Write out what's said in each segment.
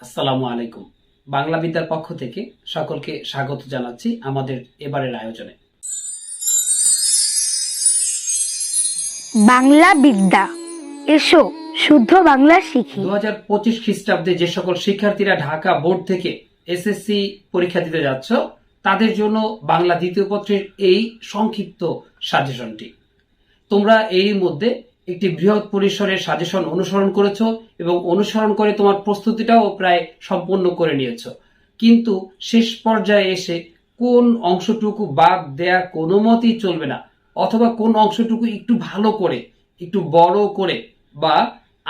আসসালামু আলাইকুম। বাংলা বিদ্যার পক্ষ থেকে সকলকে স্বাগত জানাচ্ছি আমাদের এবারের আয়োজনে। বাংলা বিদ্যা এসো শুদ্ধ বাংলা শিখি। দু হাজার পঁচিশ খ্রিস্টাব্দে যে সকল শিক্ষার্থীরা ঢাকা বোর্ড থেকে এসএসসি পরীক্ষা দিতে যাচ্ছ তাদের জন্য বাংলা দ্বিতীয় পত্রের এই সংক্ষিপ্ত সাজেশনটি। তোমরা এই মধ্যে একটি বৃহৎ পরিসরের সাজেশন অনুসরণ করেছ এবং অনুসরণ করে তোমার প্রস্তুতিটাও প্রায় সম্পূর্ণ করে নিয়েছো। কিন্তু শেষ পর্যায়ে এসে কোন অংশটুকু বাদ দেয়া কোনো মতেই চলবে না, অথবা কোন অংশটুকু একটু ভালো করে, একটু বড় করে বা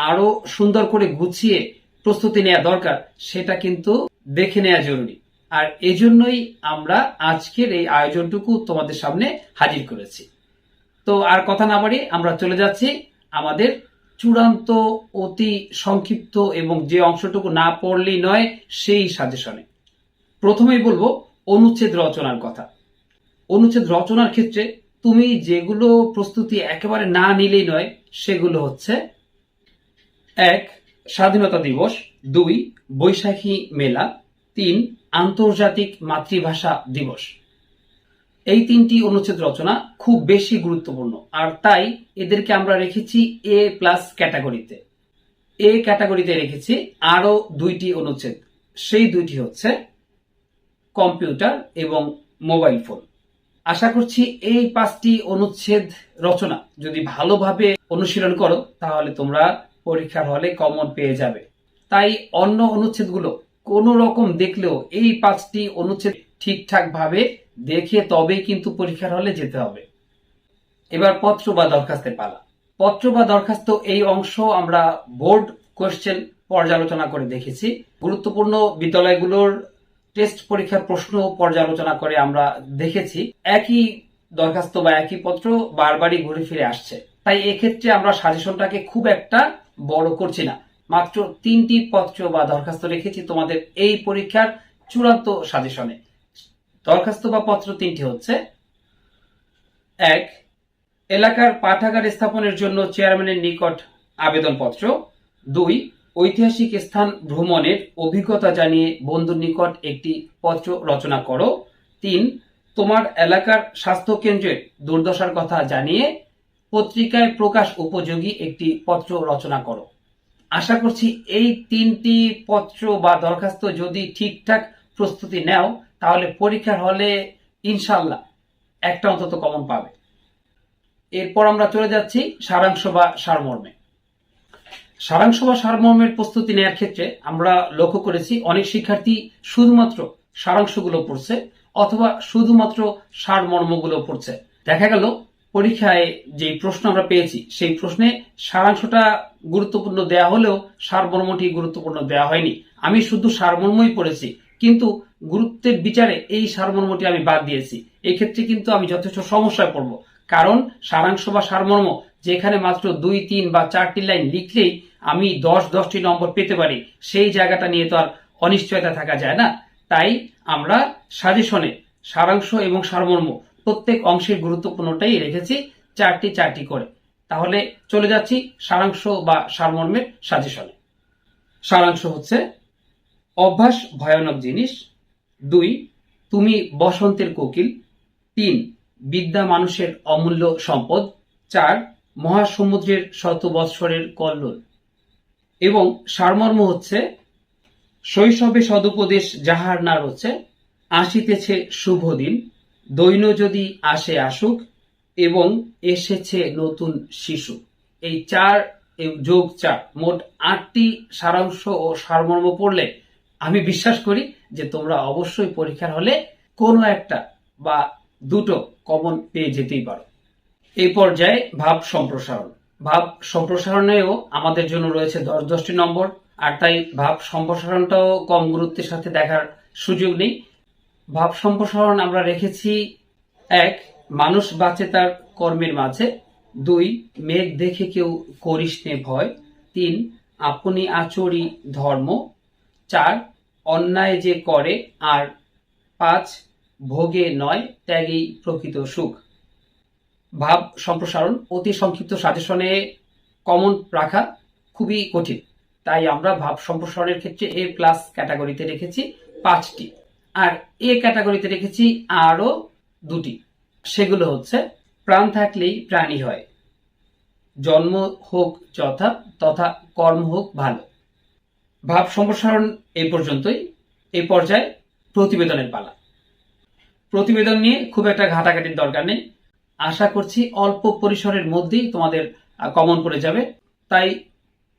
আরও সুন্দর করে গুছিয়ে প্রস্তুতি নেওয়া দরকার, সেটা কিন্তু দেখে নেওয়া জরুরি। আর এজন্যই আমরা আজকের এই আয়োজনটুকু তোমাদের সামনে হাজির করেছি। তো আর কথা না বাড়িয়ে আমরা চলে যাচ্ছি আমাদের চূড়ান্ত, অতি সংক্ষিপ্ত এবং যে অংশটুকু না পড়লেই নয়, সেই সাজেশনে। প্রথমেই বলব, অনুচ্ছেদ রচনার কথা। অনুচ্ছেদ রচনার ক্ষেত্রে তুমি যেগুলো প্রস্তুতি একেবারে না নিলেই নয়, সেগুলো হচ্ছে, এক, স্বাধীনতা দিবস, দুই, বৈশাখী মেলা, তিন, আন্তর্জাতিক মাতৃভাষা দিবস। এই তিনটি অনুচ্ছেদ রচনা খুব বেশি গুরুত্বপূর্ণ, আর তাই এদেরকে আমরা রেখেছি এ প্লাস ক্যাটাগরিতে এ ক্যাটাগরিতে রেখেছি আরও দুইটি অনুচ্ছেদ। সেই দুইটি হচ্ছে কম্পিউটার এবং মোবাইল ফোন আশা করছি এই পাঁচটি অনুচ্ছেদ রচনা যদি ভালোভাবে অনুশীলন করো, তাহলে তোমরা পরীক্ষার হলে কমন পেয়ে যাবে। তাই অন্য অনুচ্ছেদগুলো কোনো রকম দেখলেও এই পাঁচটি অনুচ্ছেদ ঠিকঠাক ভাবে দেখে তবেই কিন্তু পরীক্ষার হলে যেতে হবে। এবার পত্র বা দরখাস্তের পালা। পত্র বা দরখাস্ত এই অংশ আমরা বোর্ড কোয়েশ্চেন পর্যালোচনা করে দেখেছি। গুরুত্বপূর্ণ বিদ্যালয়গুলোর টেস্ট পরীক্ষার প্রশ্ন পর্যালোচনা করে আমরা দেখেছি। একই দরখাস্ত বা একই পত্র বারবারই ঘুরে ফিরে আসছে। তাই এক্ষেত্রে আমরা সাজেশনটাকে খুব একটা বড় করছি না। মাত্র তিনটি পত্র বা দরখাস্ত রেখেছি তোমাদের এই পরীক্ষার চূড়ান্ত সাজেশনে। দরখাস্ত বা পত্র তিনটি হচ্ছে, এক, এলাকার পাঠাগার স্থাপনের জন্য চেয়ারম্যানের নিকট আবেদনপত্র, দুই, ঐতিহাসিক স্থান ভ্রমণের অভিজ্ঞতা জানিয়ে বন্ধুর নিকট একটি পত্র রচনা করো, তিন, তোমার এলাকার স্বাস্থ্য কেন্দ্রের দুর্দশার কথা জানিয়ে পত্রিকায় প্রকাশ উপযোগী একটি পত্র রচনা করো। আশা করছি এই তিনটি পত্র বা দরখাস্ত যদি ঠিকঠাক প্রস্তুতি নেও, তাহলে পরীক্ষার হলে ইনশাল্লাহ একটা অন্তত কমন পাবে। এরপর আমরা চলে যাচ্ছি সারাংশ বা সারমর্মে। সারাংশ বা সারমর্মের প্রস্তুতি নেওয়ার ক্ষেত্রে আমরা লক্ষ্য করেছি অনেক শিক্ষার্থী শুধুমাত্র সারাংশগুলো পড়ছে অথবা শুধুমাত্র সারমর্মগুলো পড়ছে। দেখা গেল, পরীক্ষায় যে প্রশ্ন আমরা পেয়েছি, সেই প্রশ্নে সারাংশটা গুরুত্বপূর্ণ দেয়া হলেও সারমর্মটি গুরুত্বপূর্ণ দেয়া হয়নি। আমি শুধু সারমর্মই পড়েছি কিন্তু গুরুত্বের বিচারে এই সারমর্মটি আমি বাদ দিয়েছি। এক্ষেত্রে কিন্তু আমি যথেষ্ট সমস্যায় পড়ব। কারণ সারাংশ বা সারমর্ম যেখানে মাত্র দুই, তিন বা চারটি লাইন লিখলেই আমি দশ, দশটি নম্বর পেতে পারি, সেই জায়গাটা নিয়ে তো আর অনিশ্চয়তা থাকা যায় না। তাই আমরা সাজেশনে সারাংশ এবং সারমর্ম প্রত্যেক অংশের গুরুত্বপূর্ণটাই রেখেছি, চারটি চারটি করে। তাহলে চলে যাচ্ছি সারাংশ বা সারমর্মের সাজেশনে। সারাংশ হচ্ছে অভ্যাস ভয়ানক জিনিস। দুই, তুমি বসন্তের কোকিল। তিন, বিদ্যা মানুষের অমূল্য সম্পদ। চার, মহাসমুদ্রের শত বৎসরের কল্লোল। এবং সারমর্ম হচ্ছে, শৈশবে সদুপদেশ যাহার না রচ্ছে আসিতেছে শুভ দিন। দৈন যদি আসে আসুক, এবং এসেছে নতুন শিশু। এই চার যোগ চার, মোট আটটি সারাংশ ও সারমর্ম পড়লে আমি বিশ্বাস করি যে তোমরা অবশ্যই পরীক্ষার হলে কোনো একটা বা দুটো কমন পেয়ে যেতেই পারো। এই পর্যায়ে ভাব সম্প্রসারণ। ভাব সম্প্রসারণেও আমাদের জন্য রয়েছে দশ দশটি নম্বর, আর তাই ভাব সম্প্রসারণটাও কম গুরুত্বের সাথে দেখার সুযোগ নেই। ভাব সম্প্রসারণ আমরা রেখেছি, এক, মানুষ বাঁচে তার কর্মের মাঝে। দুই, মেঘ দেখে কেউ করিস নে ভয়। তিন, আপনি আচরি ধর্ম। চার অন্যায় যে করে আর পাঁচ, ভোগে নয়, ত্যাগেই প্রকৃত সুখ। ভাব সম্প্রসারণ, অতি সংক্ষিপ্ত সাজেশনে কমন রাখা খুবই কঠিন। তাই আমরা ভাব সম্প্রসারণের ক্ষেত্রে এ প্লাস ক্যাটাগরিতে রেখেছি পাঁচটি। আর এ ক্যাটাগরিতে রেখেছি আরও দুটি। সেগুলো হচ্ছে, প্রাণ থাকলেই প্রাণী হয়। জন্ম হোক যথা, তথা কর্ম হোক ভালো। ভাব সম্প্রসারণ এই পর্যন্তই। এই পর্যায়ে প্রতিবেদনের পালা। প্রতিবেদন নিয়ে খুব একটা ঘাটাঘাটির দরকার নেই। আশা করছি অল্প পরিসরের মধ্যেই তোমাদের কমন পড়ে যাবে। তাই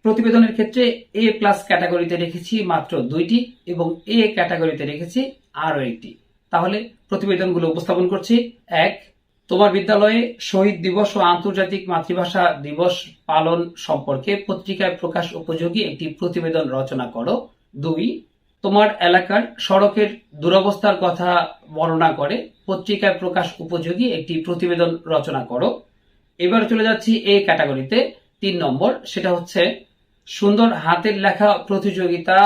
প্রতিবেদনের ক্ষেত্রে এ প্লাস ক্যাটাগরিতে রেখেছি মাত্র দুইটি এবং এ ক্যাটাগরিতে রেখেছি আরও একটি। তাহলে প্রতিবেদনগুলো উপস্থাপন করছি। এক তোমার বিদ্যালয়ে শহীদ দিবস ও আন্তর্জাতিক মাতৃভাষা দিবস পালন সম্পর্কে পত্রিকায় প্রকাশ উপযোগী একটি প্রতিবেদন রচনা করো। দুই, তোমার এলাকার সড়কের দুরবস্থার কথা বর্ণনা করে পত্রিকায় প্রকাশ উপযোগী একটি প্রতিবেদন রচনা করো। এবার চলে যাচ্ছি এ ক্যাটাগরিতে। তিন নম্বর, সেটা হচ্ছে সুন্দর হাতের লেখা প্রতিযোগিতা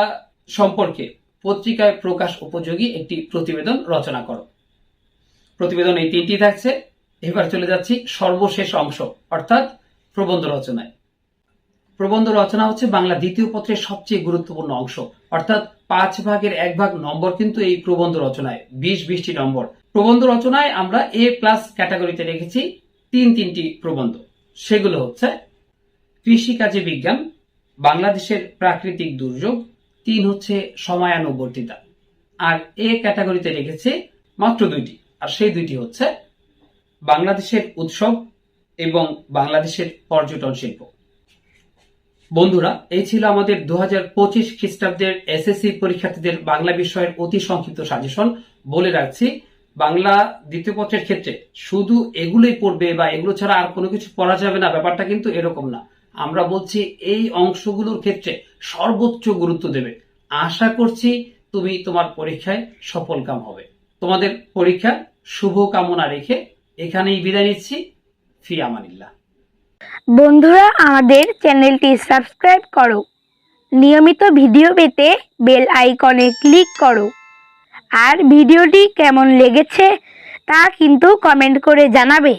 সম্পর্কে পত্রিকায় প্রকাশ উপযোগী একটি প্রতিবেদন রচনা করো। প্রতিবেদন এই তিনটি থাকছে। এবার চলে যাচ্ছি সর্বশেষ অংশ, অর্থাৎ প্রবন্ধ রচনায়। প্রবন্ধ রচনা হচ্ছে বাংলা দ্বিতীয় পত্রের সবচেয়ে গুরুত্বপূর্ণ অংশ, অর্থাৎ পাঁচ ভাগের এক ভাগ নম্বর কিন্তু এই প্রবন্ধ রচনায়, বিশ বিশটি নম্বর। প্রবন্ধ রচনায় আমরা এ প্লাস ক্যাটাগরিতে রেখেছি তিন তিনটি প্রবন্ধ। সেগুলো হচ্ছে কৃষিকাজে বিজ্ঞান, বাংলাদেশের প্রাকৃতিক দুর্যোগ, তিন হচ্ছে সময়ানুবর্তিতা। আর এ ক্যাটাগরিতে রেখেছে মাত্র দুইটি, আর সেই দুইটি হচ্ছে বাংলাদেশের উৎসব এবং বাংলাদেশের পর্যটন শিল্প। বন্ধুরা, এই ছিল আমাদের দু হাজার পঁচিশ খ্রিস্টাব্দের এসএসসি পরীক্ষার্থীদের বাংলা বিষয়ের অতি সংক্ষিপ্ত সাজেশন। বলে রাখছি, বাংলা দ্বিতীয় পত্রের ক্ষেত্রে শুধু এগুলোই পড়বে বা এগুলো ছাড়া আর কোনো কিছু পড়া যাবে না, ব্যাপারটা কিন্তু এরকম না। আমরা বলছি, এই অংশগুলোর ক্ষেত্রে সর্বোচ্চ গুরুত্ব দেবে। আশা করছি তুমি তোমার পরীক্ষায় সফলকাম হবে। তোমাদের পরীক্ষা শুভ কামনা রেখে এখানেই বিদায় নিচ্ছি। ফি আমানিল্লাহ। বন্ধুরা, আমাদের চ্যানেলটি সাবস্ক্রাইব করো। নিয়মিত ভিডিও পেতে বেল আইকনে ক্লিক করো। আর ভিডিওটি কেমন লেগেছে তা কিন্তু কমেন্ট করে জানাবে।